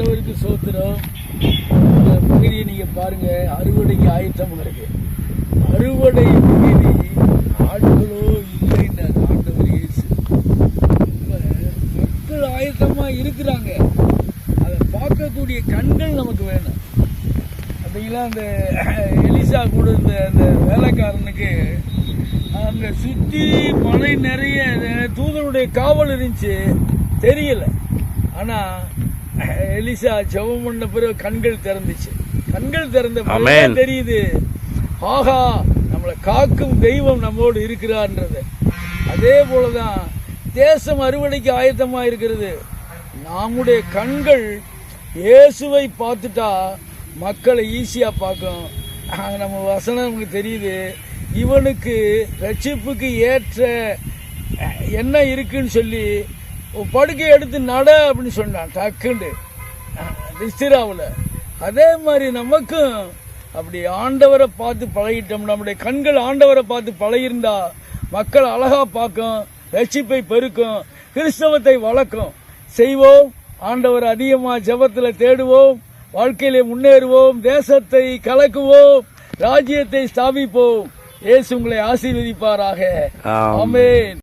ஆண்டவருக்கு சோத்திரம். இந்த பகுதியை நீங்க பாருங்க. அறுவடைக்கு ஆயத்தம் இருக்கு. அறுவடை பகுதி ஆட்களோ இல்லைன்னு ஆண்டவர் இயேசு. மக்கள் ஆயத்தமா இருக்கிறாங்க. அதை பார்க்கக்கூடிய கண்கள் நமக்கு வேணும். அப்படிங்களா அந்த எலிசா கூட இருந்த அந்த வேலைக்காரனுக்கு அந்த சுத்தி மலை நிறைய தூதனுடைய காவல் இருந்துச்சு. தெரியல. ஆனா எலிசா ஜெபம் பண்ண பிறகு கண்கள் திறந்துச்சு. கண்கள் திறந்த தெரியுது? ஆஹா நம்மளை காக்கும் தெய்வம் நம்மோடு இருக்கிறார்ன்றது. அதே போலதான் தேசம் அறுவடைக்கு ஆயத்தமா இருக்கிறது. நம்முடைய கண்கள் இயேசுவை பார்த்துட்டா மக்களை ஈஸியா பார்க்கும். நம்ம வசனம் நமக்கு தெரியுது. இவனுக்கு ரட்சிப்புக்கு ஏற்ற என்ன இருக்குன்னு சொல்லி படுக்கை எடுத்து நட அப்படின்னு சொன்னான் டக்குண்டு ரிஸ்திராவில் அதே மாதிரி நமக்கும் அப்படி ஆண்டவரை பார்த்து பழகிட்டோம். நம்முடைய கண்கள் ஆண்டவரை பார்த்து பழகிருந்தா மக்கள் அழகா பார்க்கும் ரட்சிப்பை பெருக்கும் கிறிஸ்தவத்தை வளர்க்கும். செய்வோம் ஆண்டவர் அதிகமா ஜெபத்துல தேடுவோம் வாழ்க்கையிலே முன்னேறுவோம் தேசத்தை கலக்குவோம் ராஜ்யத்தை ஸ்தாபிப்போம். இயேசு உங்களை ஆசீர்வதிப்பாராக. ஆமென்.